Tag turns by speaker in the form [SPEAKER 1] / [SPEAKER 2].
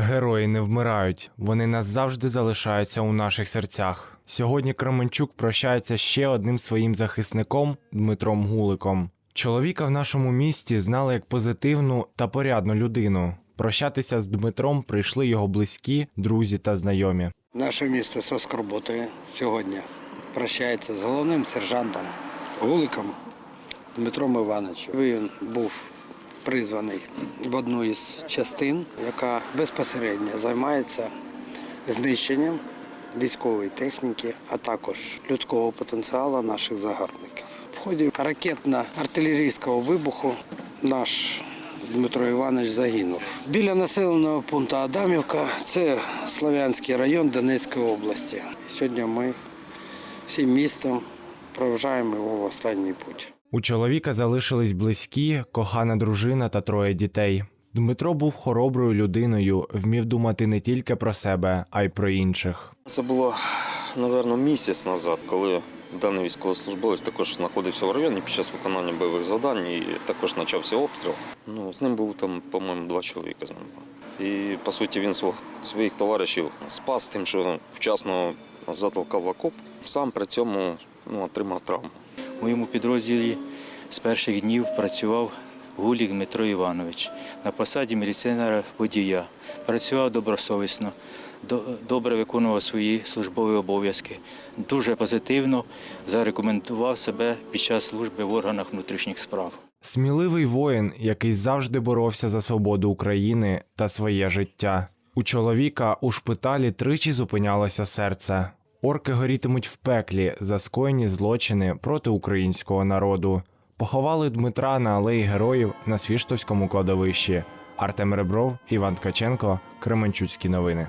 [SPEAKER 1] Герої не вмирають, вони назавжди залишаються у наших серцях. Сьогодні Кременчук прощається ще одним своїм захисником Дмитром Гуликом. Чоловіка в нашому місті знали як позитивну та порядну людину. Прощатися з Дмитром прийшли його близькі, друзі та знайомі.
[SPEAKER 2] Наше місто з скорботою сьогодні прощається з головним сержантом Гуликом Дмитром Івановичем. Він був призваний в одну із частин, яка безпосередньо займається знищенням військової техніки, а також людського потенціалу наших загарбників. В ході ракетно-артилерійського вибуху наш Дмитро Іванович загинув. Біля населеного пункту Адамівка це Слов'янський район Донецької області. Сьогодні ми всім містом проважаємо його в останній путь.
[SPEAKER 1] У чоловіка залишились близькі, кохана дружина та троє дітей. Дмитро був хороброю людиною, вмів думати не тільки про себе, а й про інших.
[SPEAKER 3] Це було, напевно, місяць назад, коли даний військовослужбовець також знаходився в районі під час виконання бойових завдань і також почався обстріл. Ну, з ним був там, по-моєму, два чоловіка з ним. І по суті він своїх товаришів спас тим, що вчасно затолкав окоп. Сам при цьому ну, отримав травму.
[SPEAKER 4] Моєму підрозділі з перших днів працював Гулік Дмитро Іванович на посаді міліціонера водія. Працював добросовісно, до- добре виконував свої службові обов'язки. Дуже позитивно зарекомендував себе під час служби в органах внутрішніх справ.
[SPEAKER 1] Сміливий воїн, який завжди боровся за свободу України та своє життя. У чоловіка у шпиталі тричі зупинялося серце. Орки горітимуть в пеклі за скоєні злочини проти українського народу. Поховали Дмитра на алеї героїв на Свіштовському кладовищі. Артем Ребров, Іван Ткаченко, Кременчуцькі новини.